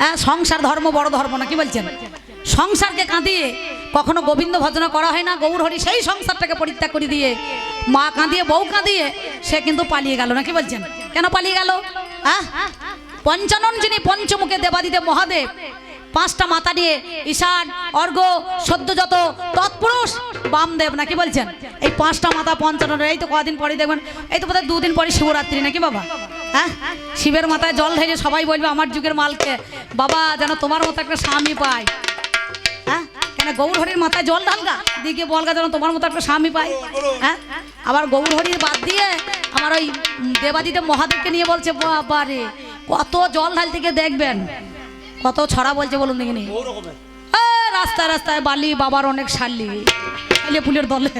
হ্যাঁ সংসার ধর্ম বড় ধর্ম না, কি বলছেন? সংসারকে কাঁদিয়ে কখনো গোবিন্দ ভজনা করা হয় না, গৌর হরি সেই সংসারটাকে পরিত্যাগ করে দিয়ে, মা কাঁদিয়ে, বউ কাঁদিয়ে, সে কিন্তু পালিয়ে গেল না, কি বলছেন? কেন পালিয়ে গেল? হ্যাঁ পঞ্চানন যিনি পঞ্চমুখে দেবাদিদেব মহাদেব, পাঁচটা মাথা নিয়ে ঈশান অর্ঘ সদ্যযত তৎপুরুষ, বামদেব নাকি বলছেন? এই পাঁচটা মাথা পঞ্চানন, এই তো কদিন পরে দেখবেন, এই তো বোধহয় দুদিন পরে শিবরাত্রি নাকি বাবা? হ্যাঁ? শিবের মাথায় জল ঢেলে সবাই বলবে আমার যুগের মালকে। বাবা, যেন তোমার মতো একটা স্বামী পায় হ্যাঁ? কেন গৌর হরির মাথায় জল ঢালগা দিকে বলগা যেন তোমার মতো একটা স্বামী পাই। হ্যাঁ? আবার গৌর হরির বাদ দিয়ে আমার ওই দেবাদিদেব মহাদেবকে নিয়ে বলছে, বাবা রে, কত জল ঢালতে গিয়ে দেখবেন। কত ছড়া বলছে বলুন দেখিনি? রাস্তায় রাস্তায় বালি, বাবার অনেক শালি ফুলের দলে।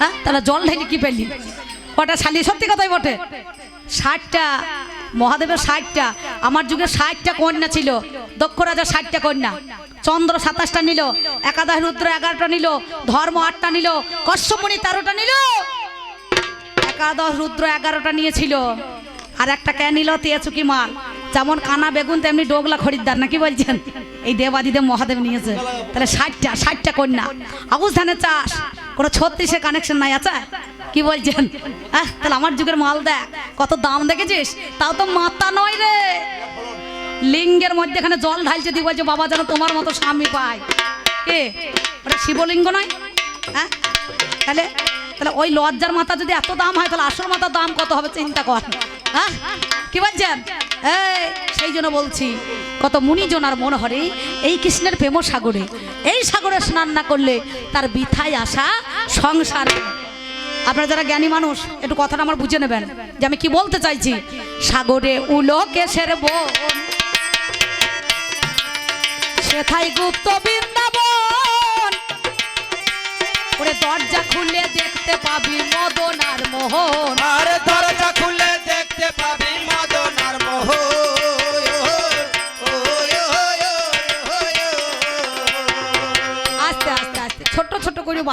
হ্যাঁ? তাহলে জল ঢেলে কি পেলি? কটা শালি? সত্যি কথাই বটে। ষাটটা, মহাদেবের ষাটটা, আমার যুগে ষাটটা কন্যা ছিল, দক্ষ রাজা ষাটটা কন্যা। চন্দ্র সাতাশটা নিল, একাদশ রুদ্র এগারোটা নিল, ধর্ম আটটা নিল, কশ্যপণি তেরোটা নিল। একাদশ রুদ্র এগারোটা নিয়েছিল, আর একটা কে নিল? তেচুকি মাল যেমন কানা বেগুন, তেমনি ডোগলা খরিদ্দার, নাকি বলছেন? এই দেবাদিদেব মহাদেব নিয়েছে। তাহলে ষাটটা ষাটটা কন্যা। আবুস ধানের চাষ। কোনো ছত্রিশে কানেকশন নাই আছে কি বলছেন? হ্যাঁ তাহলে আমার যুগের মাল দেখ, কত দাম দেখেছিস? তাও তো মাথা নয় রে। লিঙ্গের মধ্যে এখানে জল ঢালছে, দিয়ে বলছে, বাবা, যেন তোমার মতো স্বামী পায়। কে? ওটা শিবলিঙ্গ নয়? হ্যাঁ? তাহলে তাহলে ওই লজ্জার মাথা যদি এত দাম হয়, তাহলে আসল মাথার দাম কত হবে, চিন্তা কর। কি বলছেন? এই, সেই জন্য বলছি, কত মুনিজনার মন হরে এই কৃষ্ণের প্রেম সাগরে, এই সাগরে স্নান না করলে তার বিথায় আসা সংসার। আপনারা যারা জ্ঞানী মানুষ, একটু কথাটা আমার বুঝে নেবেন, যে আমি কি বলতে চাইছি? সাগরে উলো কেশের বোন। সেথাই গুপ্ত বৃন্দাবন। দরজা খুলে দেখতে পাবি মদন আর মোহন। আর দরজা খুলে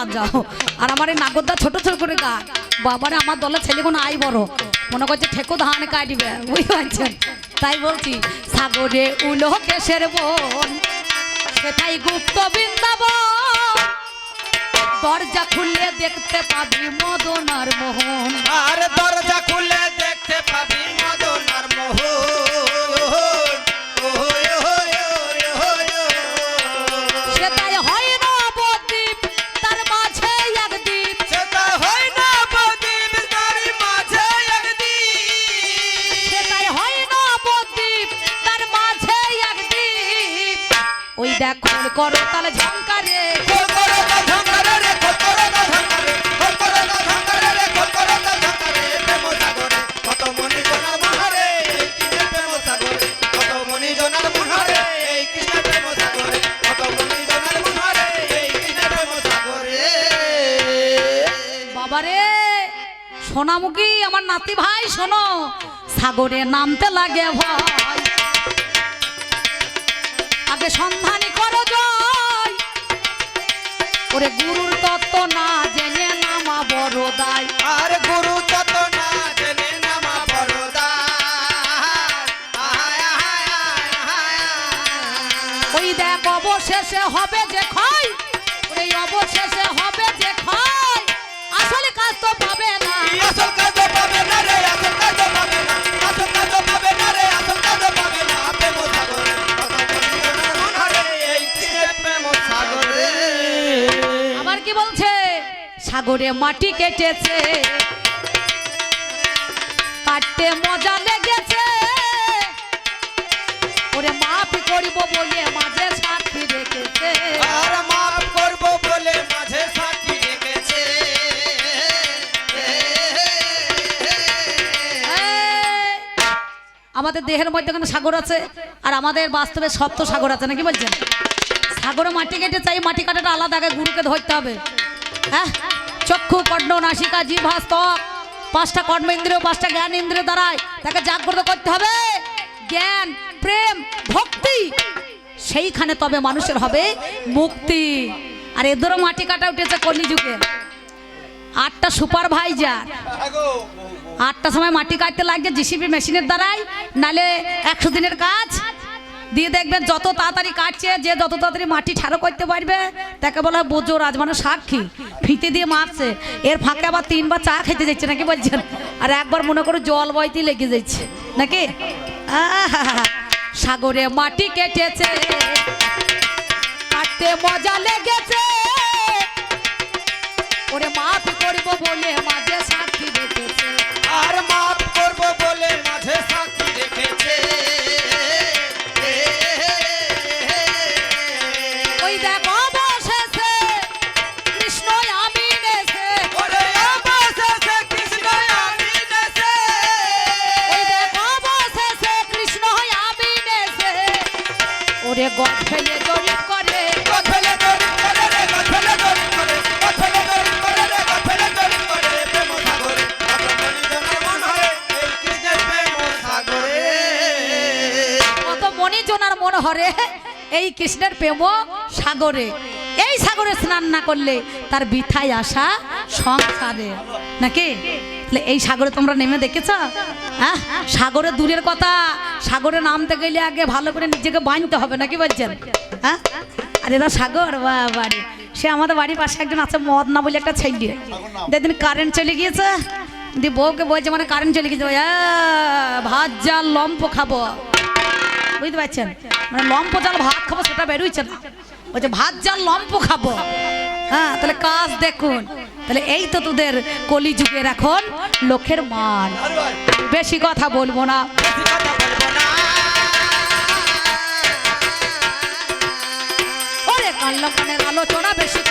বাদ যাও। আর আমার এই নাগরদা ছোট ছোট করে গা। বাবারে, আমার দলের কোনো আই বড়। মনে করছে ঠেকো ধান কাটবে। বুঝতে পারছেন? তাই বলছি, সাগরে উলো কেশের বোন, সেটাই গুপ্ত বৃন্দাবন। দরজা খুললে দেখতে পাবি মদন আর মোহন। আর দরজা খুললে দেখতে পাবি মদনার মোহ সেটাই এই কৃষ্ণ প্রেম সাগরে। বাবারে সোনামুখী আমার নাতি ভাই শোনো সাগরে নামতে লাগে ভয়। সন্ধানী করো জয়। ওরে গুরুর তত্ত্ব না জেনে সাগরে মাটি কেটেছে। কাটতে মজা লেগেছে। ওরে মাফ করিব বলে মাঝে সাক্ষী রেখেছে। আর মাফ করব বলে মাঝে সাক্ষী রেখেছে। আমাদের দেহের মধ্যে কোনো সাগর আছে? আর আমাদের বাস্তবে সপ্ত সাগর আছে নাকি বলছেন? সাগরে মাটি কেটে চাই মাটি কাটাটা আলাদা আগে গুরুকে ধরতে হবে। হ্যাঁ? চক্ষু কর্ণ নাসিকা জিভা স্তক পাঁচটা কর্ম ইন্দ্রিয়, পাঁচটা জ্ঞান ইন্দ্রিয় দ্বারাই তাকে জাগ্রত করতে হবে। জ্ঞান, প্রেম, ভক্তি, সেইখানে তবে মানুষের হবে মুক্তি। আর এদেরও মাটি কাটা উঠেছে কলিযুগে আটটা সুপারভাইজার আটটার সময় মাটি কাটতে লাগছে জিসিবি মেশিনের দ্বারাই, নালে একশো দিনের কাজ। দিয়ে দেখবেন যত তাড়াতাড়ি কাটছে, যে যত তাড়াতাড়ি মাটি ঠাড়ো করতে পারবে, তাকে বলা হয় বোঝো রাজ মানে সাক্ষী। ফিতে দিয়ে মারছে। এর ফাঁকে আবার তিনবার চা খেতে যাচ্ছে নাকি বলছেন? আর একবার মনে করো জল বইতে লেগে যাচ্ছে। নাকি? সাগরে মাটি কেটেছে। কাটতে মজা লেগেছে। ওরে মাফ করব বলে মাঝে সাক্ষী রেখেছে আর মাফ করব বলে মাঝে সাক্ষী রেখেছে ওরে গদ ফেলে দড়ি করে মন হরে, এই কৃষ্ণের প্রেম সাগরে। এই সাগরে স্নান না করলে তার বিথায় আসা সংসারে। নাকি? এই সাগরে তোমরা নেমে দেখেছ? হ্যাঁ? সাগরে দূরের কথা সাগরে নামতে গেলে আগে ভালো করে নিজেকে বাঁধতে হবে নাকি বলছেন? হ্যাঁ? আর এরা সাগর বা বাড়ি সে আমাদের বাড়ির পাশে একজন আছে মদ না বলে একটা ছেলে। যেদিন কারেন্ট চলে গিয়েছে? দিয়ে বউকে বলছে মানে কারেন্ট চলে গিয়েছে। "আ, ভাত জাল লম্প খাব। বুঝতে পারছেন? মানে লম্প জাল ভাত খাব সেটা বেরোইছে না। বলছে ভাত জাল লম্প খাব। হ্যাঁ তাহলে কাজ দেখুন। তাহলে এই তো তোদের কলি যুগের এখন লোকের মান। বেশি কথা বলব না। আলোচনা বেশি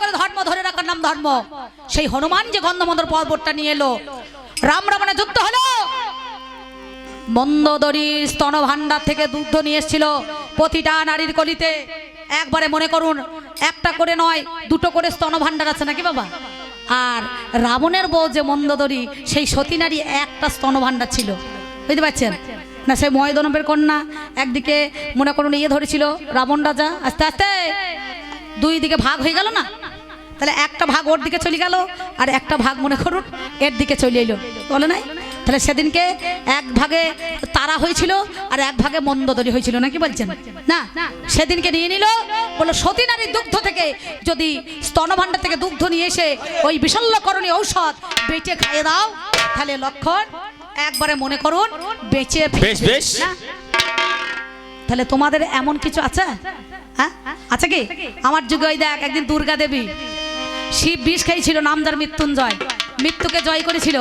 করে ধর্ম ধরে রাখার নাম ধর্ম। সেই হনুমান যে গন্ধমন্দর পর্বতটা নিয়ে এলো, রাম রাবণে যুদ্ধ হলো। মন্দদরি স্তন ভাণ্ডার থেকে দুগ্ধ নিয়ে এসেছিল প্রতিটা নারীর কলিতে একবারে মনে করুন, একটা করে নয়, দুটো করে স্তন ভাণ্ডার আছে নাকি বাবা? আর রাবণের বউ যে মন্দদরি, সেই সতী নারী একটা স্তন ভাণ্ডার ছিল। বুঝতে পারছেন? না, সেই ময়দনবের কন্যা, একদিকে মনে করুন ইয়ে ধরেছিল রাবণ রাজা, আস্তে আস্তে, দুই দিকে ভাগ হয়ে গেল না? তাহলে একটা ভাগ ওর দিকে চলে গেল, আর একটা ভাগ মনে করুন এর দিকে চলে এলো। বলে নাই? তাহলে সেদিনকে এক ভাগে তারা হয়েছিল আর এক ভাগে মন্দদরি হয়েছিল নাকি বলছেন? না সেদিনকে নিয়ে নিল বলল সতী নারীর দুগ্ধ থেকে যদি স্তনভাণ্ডার থেকে দুগ্ধ নিয়ে এসে ওই বিশল্যকরণী ঔষধ বেটে খাইয়ে দাও তাহলে লক্ষণ একবারে মনে করুন বেঁচে? তাহলে তোমাদের এমন কিছু আছে? হ্যাঁ? আছে কি? আমার যুগে ওই দেখ একদিন দুর্গা দেবী শিব বিষ খেয়েছিল নামজার মৃত্যুঞ্জয়। মৃত্যুকে জয় করেছিল।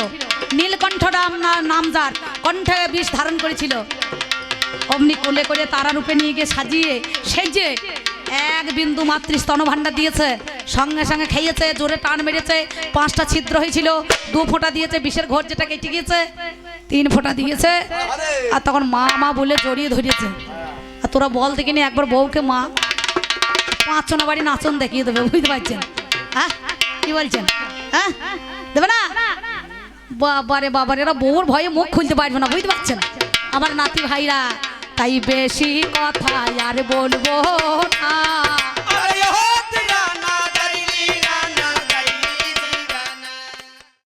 নীলকণ্ঠ নাম না- নামজার কণ্ঠে বিষ ধারণ করেছিল। অমনি কোলে করে তারা রূপে নিয়ে গিয়ে সাজিয়ে সেজে এক বিন্দু মাতৃ স্তনভাণ্ডার দিয়েছে। সঙ্গে সঙ্গে খাইয়েছে জোরে টান মেরেছে। পাঁচটা ছিদ্র হয়েছিল, দু ফোঁটা দিয়েছে, বিষের ঘর যেটা কেটে গিয়েছে, তিন ফোঁটা দিয়েছে। আর তখন মা মা বলে জড়িয়ে ধরিয়েছে আর তোরা বল দেখিনি একবার বউকে মা পাঁচজনা বাড়ি নাচন দেখিয়ে দেবে, বুঝতে পারছেন? হ্যাঁ? কি বলছেন? হ্যাঁ? না বাবারে বাবারে, এরা বউর ভয়ে মুখ খুলতে পারবে না, বুঝতে পারছেন? আমার নাতি ভাইরা, তাই বেশি কথা আর বলব না।